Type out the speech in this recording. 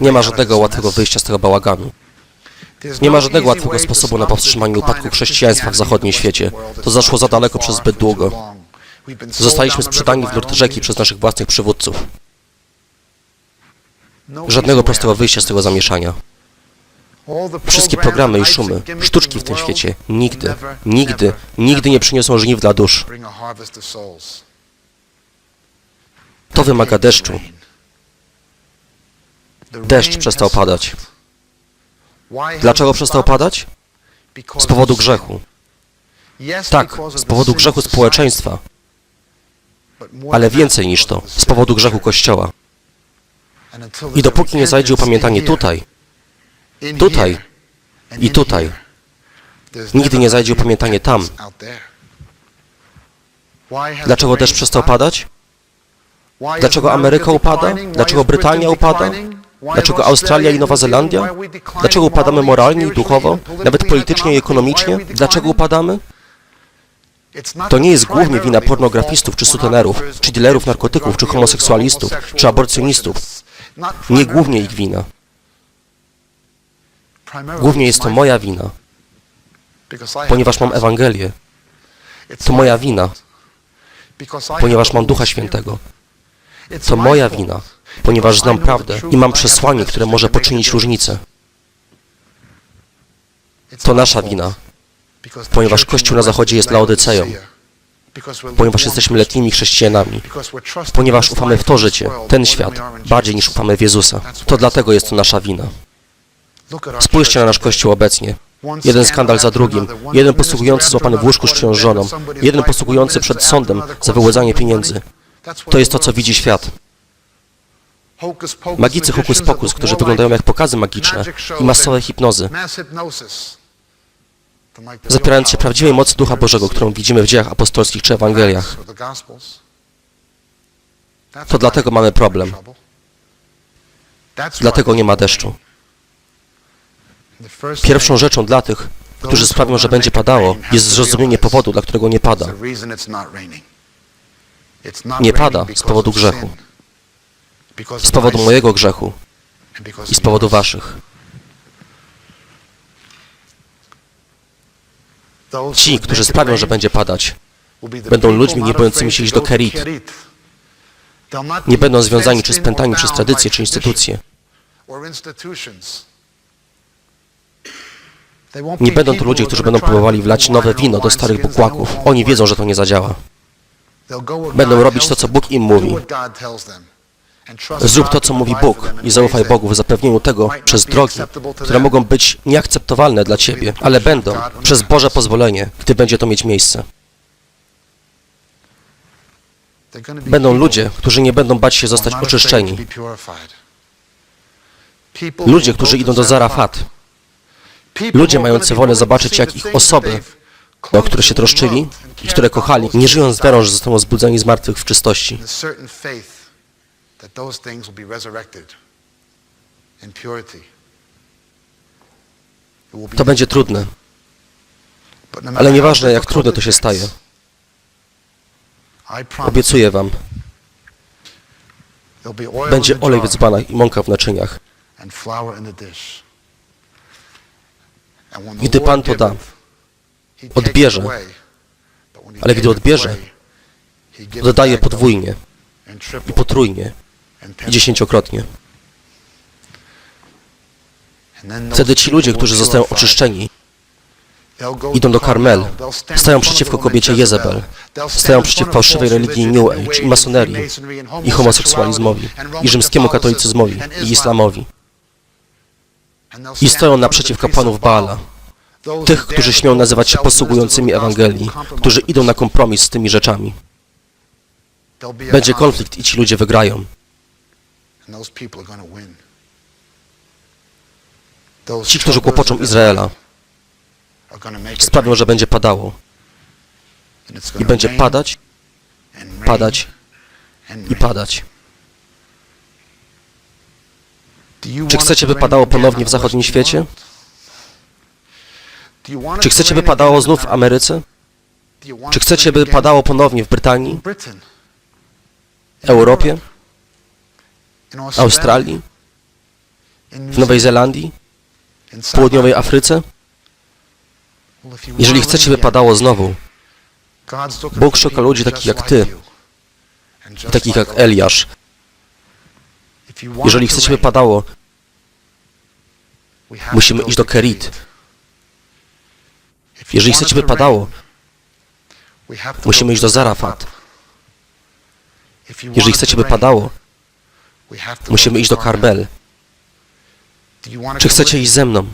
Nie ma żadnego łatwego wyjścia z tego bałaganu. Nie ma żadnego łatwego sposobu na powstrzymanie upadku chrześcijaństwa w zachodnim świecie. To zaszło za daleko przez zbyt długo. Zostaliśmy sprzedani w nurt rzeki przez naszych własnych przywódców. Żadnego prostego wyjścia z tego zamieszania. Wszystkie programy i szumy, sztuczki w tym świecie nigdy, nigdy, nigdy nie przyniosą żniw dla dusz. To wymaga deszczu. Deszcz przestał padać. Dlaczego przestał padać? Z powodu grzechu. Tak, z powodu grzechu społeczeństwa, ale więcej niż to, z powodu grzechu Kościoła. I dopóki nie zajdzie upamiętanie tutaj, tutaj i tutaj, nigdy nie zajdzie upamiętanie tam. Dlaczego deszcz przestał padać? Dlaczego Ameryka upada? Dlaczego Brytania upada? Dlaczego Australia i Nowa Zelandia? Dlaczego upadamy moralnie i duchowo, nawet politycznie i ekonomicznie? Dlaczego upadamy? To nie jest głównie wina pornografistów, czy sutenerów, czy dealerów narkotyków, czy homoseksualistów, czy aborcjonistów. Nie głównie ich wina. Głównie jest to moja wina, ponieważ mam Ewangelię. To moja wina, ponieważ mam Ducha Świętego. To moja wina, ponieważ znam prawdę i mam przesłanie, które może poczynić różnicę. To nasza wina, ponieważ Kościół na Zachodzie jest Laodyceją, ponieważ jesteśmy letnimi chrześcijanami, ponieważ ufamy w to życie, ten świat, bardziej niż ufamy w Jezusa. To dlatego jest to nasza wina. Spójrzcie na nasz Kościół obecnie. Jeden skandal za drugim, jeden posługujący złapany w łóżku z czyjąś żoną, jeden posługujący przed sądem za wyłudzanie pieniędzy. To jest to, co widzi świat. Magicy hokus pokus, którzy wyglądają jak pokazy magiczne i masowe hipnozy, zapierając się prawdziwej mocy Ducha Bożego, którą widzimy w dziejach apostolskich czy Ewangeliach. To dlatego mamy problem. Dlatego nie ma deszczu. Pierwszą rzeczą dla tych, którzy sprawią, że będzie padało, jest zrozumienie powodu, dla którego nie pada. Nie pada z powodu grzechu, z powodu mojego grzechu i z powodu waszych. Ci, którzy sprawią, że będzie padać, będą ludźmi nie bojącymi się iść do Kerit. Nie będą związani czy spętani przez tradycje czy instytucje. Nie będą to ludzie, którzy będą próbowali wlać nowe wino do starych bukłaków. Oni wiedzą, że to nie zadziała. Będą robić to, co Bóg im mówi. Zrób to, co mówi Bóg i zaufaj Bogu w zapewnieniu tego przez drogi, które mogą być nieakceptowalne dla Ciebie, ale będą przez Boże pozwolenie, gdy będzie to mieć miejsce. Będą ludzie, którzy nie będą bać się zostać oczyszczeni. Ludzie, którzy idą do Zarafat. Ludzie mający wolę zobaczyć, jak ich osoby, o które się troszczyli i które kochali, nie żyją z wiarą, że zostaną zbudzeni z martwych w czystości. That those things will be resurrected in purity. To będzie trudne, no ale nieważne jak trudne to się staje. Obiecuję Wam, będzie olej w dzbanach i mąka w naczyniach. Gdy Pan to da, odbierze. Ale gdy odbierze, Dodaje podwójnie i potrójnie. Dziesięciokrotnie. Wtedy ci ludzie, którzy zostają oczyszczeni, idą do Karmel, stają przeciwko kobiecie Jezebel, stają przeciw fałszywej religii New Age, i masonerii, i homoseksualizmowi, i rzymskiemu katolicyzmowi, i islamowi. I stoją naprzeciw kapłanów Baala, tych, którzy śmią nazywać się posługującymi Ewangelii, którzy idą na kompromis z tymi rzeczami. Będzie konflikt i ci ludzie wygrają. Ci, którzy kłopoczą Izraela, sprawią, że będzie padało. I będzie padać, padać i padać. Czy chcecie, by padało ponownie w zachodnim świecie? Czy chcecie, by padało znów w Ameryce? Czy chcecie, by padało ponownie w Brytanii, Europie, Australii, w Nowej Zelandii, w południowej Afryce? Jeżeli chcecie, by padało znowu, Bóg szuka ludzi takich jak ty, i takich jak Eliasz. Jeżeli chcecie, by padało, musimy iść do Kerit. Jeżeli chcecie, by padało, musimy iść do Zarafat. Jeżeli chcecie, by padało, musimy iść do Karbel. Czy chcecie iść ze mną?